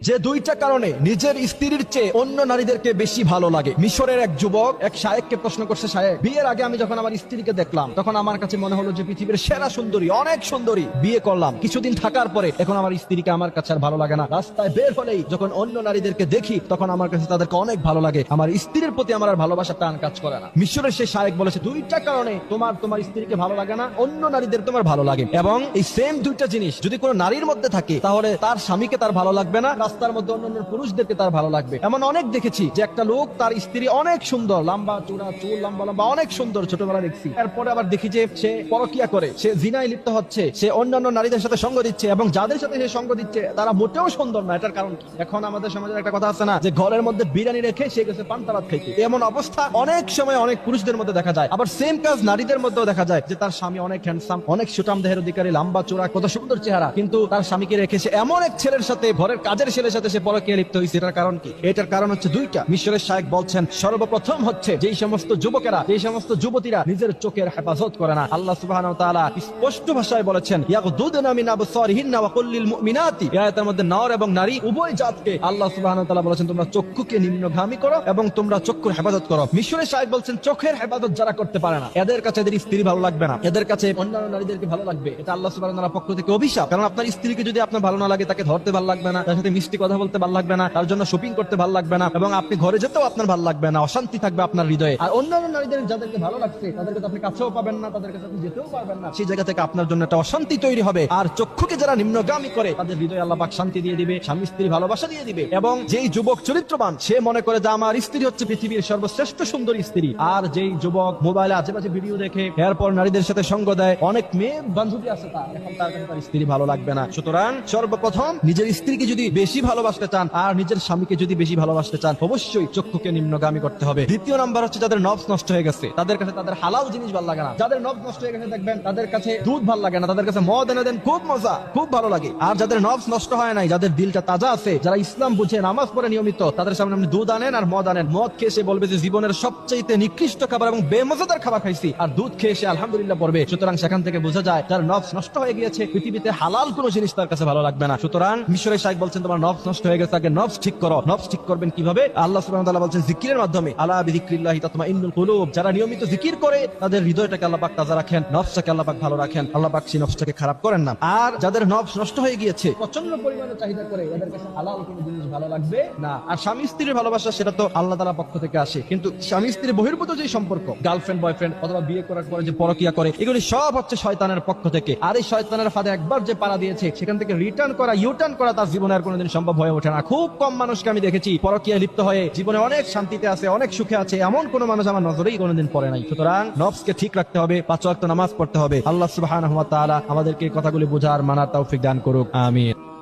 যে দুইটা কারণে নিজের স্ত্রীর চেয়ে অন্য নারীদেরকে বেশি ভালো লাগে। মিশরের এক যুবক, এক শায়েককে প্রশ্ন করছে, শায়েক, বিয়ের আগে আমি যখন আমার স্ত্রীকে দেখলাম, তখন আমার কাছে মনে হলো যে পৃথিবীর সেরা সুন্দরী, অনেক সুন্দরী, বিয়ে করলাম। কিছুদিন থাকার পরে এখন আমার স্ত্রীকে আমার কাছে আর ভালো লাগে না। রাস্তায় বের হলেই যখন অন্য নারীদেরকে দেখি, তখন আমার কাছে তাদেরকে অনেক ভালো লাগে। আমার স্ত্রীর প্রতি আমার আর ভালোবাসা টান কাজ করে না। মিশরের সেই শায়েক বলেছে, দুইটা কারণে তোমার তোমার স্ত্রীকে ভালো লাগে না, অন্য নারীদের তোমার ভালো লাগে। এবং এই সেম দুইটা জিনিস যদি কোনো নারীর মধ্যে থাকে, তাহলে তার স্বামীকে তার ভালো লাগবে না রাস্তার মধ্যে অন্যান্য পুরুষদেরকে তার ভালো লাগবে। এমন অনেক দেখেছি যে একটা লোক তার স্ত্রী অনেক সুন্দর, লম্বা চূড়া চুল, লম্বা লম্বা অনেক সুন্দর ছোটবেলা দেখছি। এরপরে আবার দেখি যে সে পরকিয়া করে, সে জিনায় লিপ্ত হচ্ছে, সে অন্যান্য নারীদের সাথে সঙ্গ দিচ্ছে এবং যাদের সাথে সে সঙ্গ দিচ্ছে, তারা মোটেও সুন্দর না, এটার কারণ কি? এখন আমাদের সমাজের একটা কথা আছে না, যে ঘরের মধ্যে বিরিয়ানি রেখে সে গেছে পান্তারাত খাইতে। এমন অবস্থা অনেক সময় অনেক পুরুষদের মধ্যে দেখা যায়। আবার সেম কাজ নারীদের মধ্যেও দেখা যায় যে তার স্বামী অনেক হ্যান্ডসাম অনেক সুটাম দেহের অধিকারী, লম্বা চোরা কত সুন্দর চেহারা। কিন্তু তার স্বামীকে রেখে সে এমন এক ছেলের সাথে ঘরের কাজের ছেলের সাথে সে পরকীয়া লিপ্ত হয়েছে। এটার কারণ কি? এটার কারণ হচ্ছে দুইটা। মিশরের শায়েক বলছেন, সর্বপ্রথম হচ্ছে যেই সমস্ত যুবকেরা, যেই সমস্ত যুবতীরা নিজের চোখের হেফাজত করে না। আল্লাহ ওয়া স্পষ্ট ভাষায় বলেছেন করো মিশরের বলছেন, চোখের হেফাজত যারা করতে পারে না, এদের কাছে এদের স্ত্রী ভালো লাগবে না। এদের কাছে অন্যান্য নারীদেরকে ভালো লাগবে। এটা আল্লাহ অভিশাপ। কারণ আপনার স্ত্রীকে যদি আপনার ভালো না লাগে, তাকে ধরতে ভালো লাগবে না। তার সাথে মিষ্টি কথা বলতে ভালো লাগবে না, তার জন্য শপিং করতে ভালো লাগবে না এবং আপনি ঘরে যেতেও আপনার ভালো লাগবে না, অশান্তি থাকবে আপনার হৃদয়ে। আর অন্যান্য নারীদের যাদেরকে ভালো লাগছে, তাদেরকে আপনি কাছেও পাবেন না, তাদের কাছে আপনি যেতেও পারবেন না। সেই জায়গা থেকে আপনার জন্য একটা অশান্তি তৈরি হবে। আর চক্ষুকে যারা নিম্নগামী করে, তাদের হৃদয়ে আল্লাহ শান্তি দিয়ে দিবে, স্বামী স্ত্রী ভালোবাসা দিয়ে দিবে এবং যেই যুবক চরিত্রবান, সে মনে করে যে আমার স্ত্রী হচ্ছে পৃথিবীর সর্বশ্রেষ্ঠ সুন্দরী স্ত্রী। আর যেই যুবক মোবাইলে আশেপাশে ভিডিও দেখে, এরপর নারীদের সাথে সঙ্গ দেয়, অনেক মেয়ে বান্ধবী আছে তার, এখন তার স্ত্রী ভালো লাগবে না। সুতরাং সর্বপ্রথম নিজের স্ত্রীকে যদি বেশি ভালোবাসতে চান আর নিজের স্বামীকে যদি বেশি ভালোবাসতে চান, অবশ্যই চক্ষুকে নিম্নগামী করতে হবে। দ্বিতীয় নাম্বার হচ্ছে যাদের নবস নষ্ট হয়ে গেছে। তাদের কাছে তাদের হালাল জিনিস ভালো লাগে না। যাদের নবস নষ্ট হয়ে গেছে, দেখবেন তাদের কাছে দুধ ভালো লাগে না। তাদের কাছে মদ এনে দেন, খুব মজা, খুব ভালো লাগে। আর যাদের নবস নষ্ট হয় নাই, যাদের দিলটা তাজা আছে, যারা ইসলাম বুঝে নামাজ পড়ে নিয়মিত, তাদের সামনে আপনি দুধ আনেন আর মদ আনেন। মদ খেয়ে সে বলবে যে, জীবনের সবচেয়ে নিকৃষ্ট খাবার এবং বেমজাদার খাবার খাইছি। আর দুধ খেয়ে সে আলহামদুলিল্লাহ পড়বে। সুতরাং সেখান থেকে বোঝা যায়, যার নবস নষ্ট হয়ে গিয়েছে, পৃথিবীতে হালাল কোনো জিনিস তার কাছে ভালো লাগবে না। সুতরাং মিশরের শাইক বলছেন, তোমার নবস নষ্ট হয়ে গেছে নবস ঠিক করো। নবস ঠিক করবেন কীভাবে? আল্লাহ বলছেন, জিকিরের মাধ্যমে। যারা নিয়মিত জিকির করে, তাদের হৃদয়টাকে আল্লাহ তাজা রাখেন, নফসটাকে আল্লাহ ভালো রাখেন। আল্লাহ সেই নফসটাকে খারাপ করেন না। আর যাদের নফস নষ্ট হয়ে গিয়েছে প্রচণ্ড পরিমাণে চাহিদা করে আর স্বামী স্ত্রীর ভালোবাসা, সেটা তো আল্লাহ পক্ষ থেকে আসে। কিন্তু স্বামী স্ত্রীর বহির্ভূত যে সম্পর্ক গার্লফ্রেন্ড বয়ফ্রেন্ড অথবা বিয়ে করার পরে যে পরকিয়া করে, এগুলি সব হচ্ছে শয়তানের পক্ষ থেকে। আর এই শয়তানের ফাঁদে একবার যে পাড়া দিয়েছে, সেখান থেকে রিটার্ন করা ইউটার্ন করা তার জীবনে আর কোনোদিন সম্ভব হয়ে ওঠে না। খুব কম মানুষকে আমি দেখেছি পরকিয়া লিপ্ত হয়ে জীবনে অনেক শান্তিতে আছে, অনেক সুখে আছে। এমন কোন মানুষ আমার নজরেই কোনোদিন পড়ে নাই। সুতরাং নফসকে ঠিক রাখতে হবে, পাঁচ ওয়াক্ত নামাজ পড়তে হবে। আল্লাহ সুবাহ আমাদেরকে কথাগুলি বোঝার, মানার তৌফিক দান করুক। আমিন।